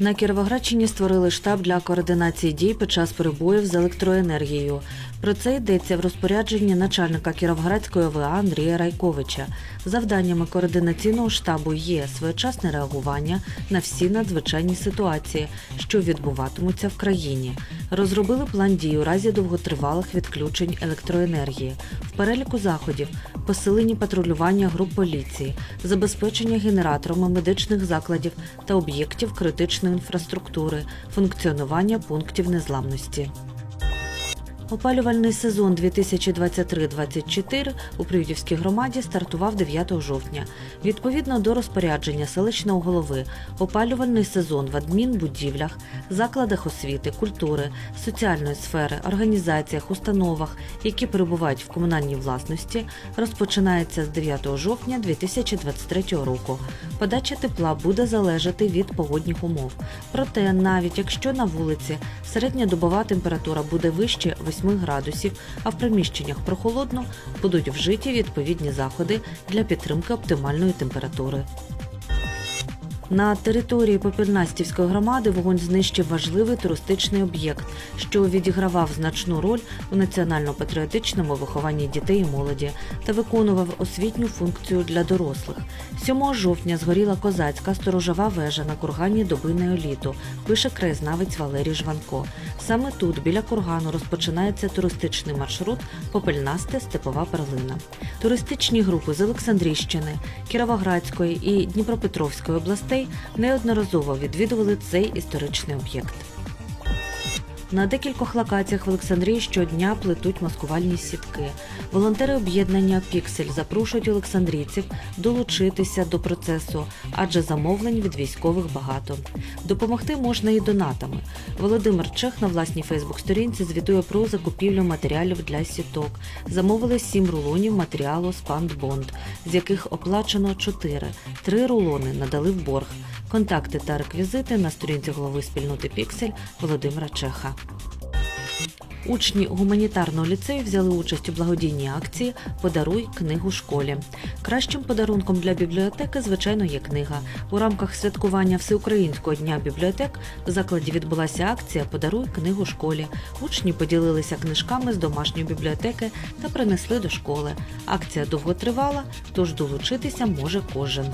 На Кіровоградщині створили штаб для координації дій під час перебоїв з електроенергією. Про це йдеться в розпорядженні начальника Кіровоградської ОВА Андрія Райковича. Завданнями координаційного штабу є своєчасне реагування на всі надзвичайні ситуації, що відбуватимуться в країні. Розробили план дій у разі довготривалих відключень електроенергії. В переліку заходів посилені патрулювання груп поліції, забезпечення генераторами медичних закладів та об'єктів критичної інфраструктури, функціонування пунктів незламності. Опалювальний сезон 2023-24 у Привідівській громаді стартував 9 жовтня. Відповідно до розпорядження селищного голови, опалювальний сезон в адмінбудівлях, закладах освіти, культури, соціальної сфери, організаціях, установах, які перебувають в комунальній власності, розпочинається з 9 жовтня 2023 року. Подача тепла буде залежати від погодних умов. Проте, навіть якщо на вулиці середньодобова температура буде вище 8 градусів, а в приміщеннях прохолодно, будуть вжиті відповідні заходи для підтримки оптимальної температури. На території Попільнастівської громади вогонь знищив важливий туристичний об'єкт, що відігравав значну роль у національно-патріотичному вихованні дітей і молоді та виконував освітню функцію для дорослих. 7 жовтня згоріла козацька сторожова вежа на кургані доби неоліту, пише краєзнавець Валерій Жванко. Саме тут, біля кургану, розпочинається туристичний маршрут Попельнасте Степова перлина. Туристичні групи з Олександрійщини, Кіровоградської і Дніпропетровської областей неодноразово відвідували цей історичний об'єкт. На декількох локаціях в Олександрії щодня плетуть маскувальні сітки. Волонтери об'єднання Піксель запрошують олександрійців долучитися до процесу, адже замовлень від військових багато. Допомогти можна і донатами. Володимир Чех на власній Фейсбук-сторінці звітує про закупівлю матеріалів для сіток. Замовили сім рулонів матеріалу Спандбонд, з яких оплачено чотири. Три рулони надали в борг. Контакти та реквізити на сторінці голови спільноти Піксель Володимира Чеха. Учні гуманітарного ліцею взяли участь у благодійній акції Подаруй книгу школі. Кращим подарунком для бібліотеки, звичайно, є книга. У рамках святкування Всеукраїнського дня бібліотек в закладі відбулася акція Подаруй книгу школі. Учні поділилися книжками з домашньої бібліотеки та принесли до школи. Акція довго тривала, тож долучитися може кожен.